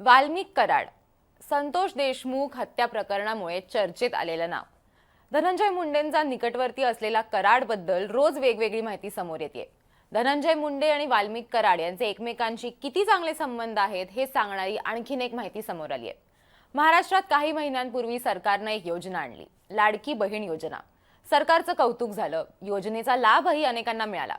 वाल्मिक कराड संतोष देशमुख हत्या प्रकरणामुळे चर्चेत आलेलं नाव. धनंजय मुंडेंचा निकटवर्ती असलेला कराडबद्दल रोज वेगवेगळी माहिती समोर येते धनंजय मुंडे आणि वाल्मिक कराड यांचे एकमेकांशी किती चांगले संबंध आहेत हे सांगणारी आणखीन एक माहिती समोर आली आहे महाराष्ट्रात काही महिन्यांपूर्वी सरकारनं एक योजना आणली लाडकी बहीण योजना. सरकारचं कौतुक झालं योजनेचा लाभही अनेकांना मिळाला.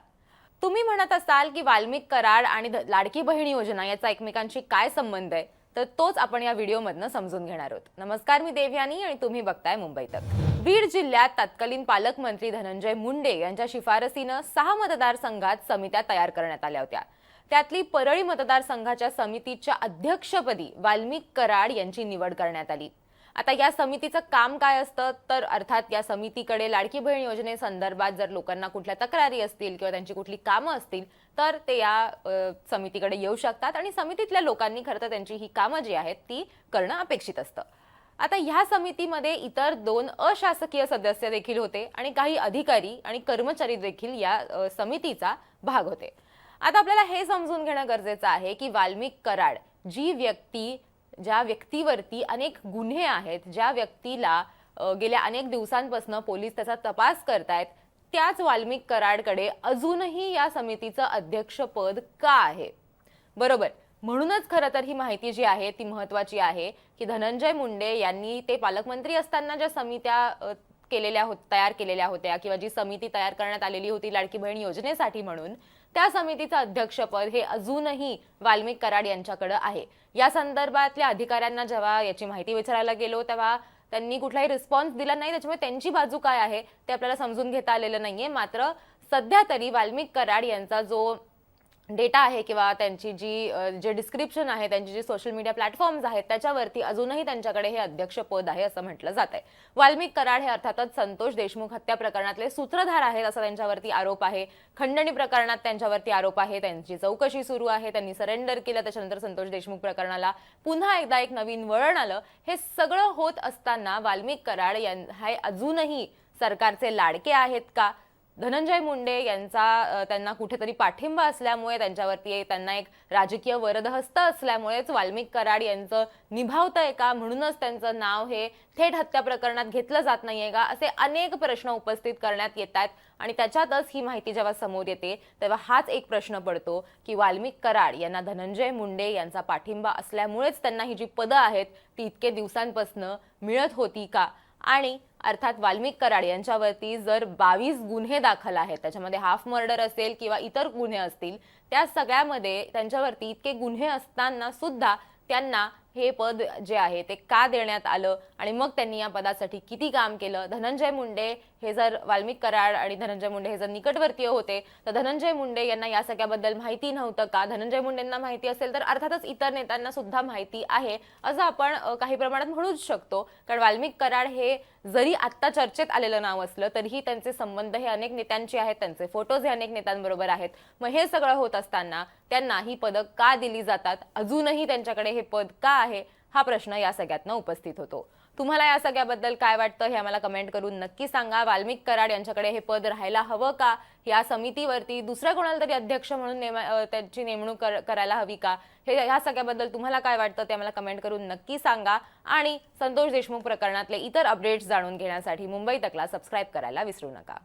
तुम्ही म्हणत असाल की वाल्मिक कराड आणि ध- लाडकी बहीण योजना याचा एकमेकांशी काय संबंध आहे? तर तोच आपण या व्हिडिओमधनं समजून घेणार आहोत. नमस्कार मी देवयानी आणि तुम्ही बघताय मुंबई तक. बीड जिल्ह्यात तत्कालीन पालकमंत्री धनंजय मुंडे यांच्या शिफारसीनं सहा मतदारसंघात समित्या तयार करण्यात आल्या होत्या. त्यातली परळी मतदारसंघाच्या समितीच्या अध्यक्षपदी वाल्मिक कराड यांची निवड करण्यात आली. आता या समितीचं काम काय असतं? तर अर्थात या समितीकडे लाडकी बहीण योजनेसंदर्भात जर लोकांना कुठल्या तक्रारी असतील किंवा त्यांची कुठली कामं असतील तर ते या समितीकडे येऊ शकतात आणि समितीतल्या लोकांनी खरं तर त्यांची ही कामं जी आहेत ती करणं अपेक्षित असतं. आता ह्या समितीमध्ये इतर दोन अशासकीय सदस्य देखील होते आणि काही अधिकारी आणि कर्मचारी देखील या समितीचा भाग होते. आता आपल्याला हे समजून घेणं गरजेचं आहे की वाल्मिक कराड जी व्यक्ती ज्या व्यक्तीवरती अनेक गुन्हे आहेत ज्या व्यक्तीला गेल्या अनेक दिवसांपासून पोलीस त्याचा तपास करतायत त्याच वाल्मिक कराडकडे अजूनही या समितीचं अध्यक्षपद का आहे? बरोबर. म्हणूनच खरं तर ही माहिती जी आहे ती महत्वाची आहे की धनंजय मुंडे यांनी ते पालकमंत्री असताना ज्या समित्या केलेल्या होत तयार केलेल्या होत्या किंवा जी समिती तयार करण्यात आलेली होती लाडकी बहीण योजनेसाठी म्हणून त्या समितीचं अध्यक्षपद हे अजूनही वाल्मिक कराड यांच्याकडे आहे. या संदर्भातल्या अधिकाऱ्यांना जेव्हा याची माहिती विचारायला गेलो तेव्हा त्यांनी कुठलाही रिस्पॉन्स दिला नाही. त्याच्यामुळे त्यांची बाजू काय आहे ते आपल्याला समजून घेता आलेलं नाहीये. मात्र सध्या तरी वाल्मिक कराड यांचा जो डेटा आहे किंवा त्यांची जी जे डिस्क्रिप्शन आहे त्यांची जी सोशल मीडिया प्लॅटफॉर्म्स आहेत त्याच्यावरती अजूनही त्यांच्याकडे हे अध्यक्ष पद आहे असं म्हटलं जात आहे. वाल्मिक कराड हे अर्थातच संतोष देशमुख हत्या प्रकरणातले सूत्रधार आहेत असा त्यांच्यावरती आरोप आहे. खंडणी प्रकरणात त्यांच्यावरती आरोप आहे. त्यांची चौकशी सुरू आहे. त्यांनी सरेंडर केलं. त्याच्यानंतर संतोष देशमुख प्रकरणाला पुन्हा एकदा एक नवीन वळण आलं. हे सगळं होत असताना वाल्मिक कराड यां हे अजूनही सरकारचे लाडके आहेत का? धनंजय मुंडे यांचा त्यांना कुठेतरी पाठिंबा असल्यामुळे त्यांच्यावरती त्यांना एक राजकीय वरदहस्त असल्यामुळेच वाल्मिक कराड यांचं निभावतंय का? म्हणूनच त्यांचं नाव हे थेट हत्या प्रकरणात घेतलं जात नाहीये का? असे अनेक प्रश्न उपस्थित करण्यात येत आहेत. आणि त्याच्यातच ही माहिती जेव्हा समोर येते तेव्हा हाच एक प्रश्न पडतो की वाल्मिक कराड यांना धनंजय मुंडे यांचा पाठिंबा असल्यामुळेच त्यांना ही जी पदं आहेत ती इतके दिवसांपासनं मिळत होती का? आणि अर्थात वाल्मिक कराड यांच्यावरती जर बावीस गुन्हे दाखल आहेत त्याच्यामध्ये हाफ मर्डर असेल किंवा इतर गुन्हे असतील त्या सगळ्यामध्ये त्यांच्यावरती इतके गुन्हे असताना सुद्धा त्यांना हे पद जे आहे ते का देण्यात आलं आणि मग त्यांनी या पदासाठी किती काम केलं? धनंजय मुंडे हे जर वाल्मिक कराड आणि धनंजय मुंडे हे जर निकटवर्तीय होते तर धनंजय मुंडे यांना या सगळ्याबद्दल माहिती नव्हतं का? धनंजय मुंडेंना माहिती असेल तर अर्थातच इतर नेत्यांना सुद्धा माहिती आहे असं आपण काही प्रमाणात म्हणूच शकतो. कारण वाल्मिक कराड हे जरी आत्ता चर्चेत आलेलं नाव असलं तरीही त्यांचे संबंध हे अनेक नेत्यांचे आहेत त्यांचे फोटोज हे अनेक नेत्यांबरोबर आहेत. मग हे सगळं होत असताना त्यांना ही पदं का दिली जातात? अजूनही त्यांच्याकडे हे पद का आहे? हा प्रश्न या सगळ्यातनं उपस्थित होतो. तुम्हाला या सगळ्याबद्दल काय वाटतं हे आम्हाला कमेंट करून नक्की सांगा. वाल्मिक कराड यांच्याकडे हे पद राहायला हवं का? या समितीवरती दुसऱ्या कोणाला तरी अध्यक्ष म्हणून त्यांची नेमणूक कर- करायला हवी का? हे ह्या सगळ्याबद्दल तुम्हाला काय वाटतं ते आम्हाला कमेंट करून नक्की सांगा. आणि संतोष देशमुख प्रकरणातले इतर अपडेट्स जाणून घेण्यासाठी मुंबई तकला सबस्क्राईब करायला विसरू नका.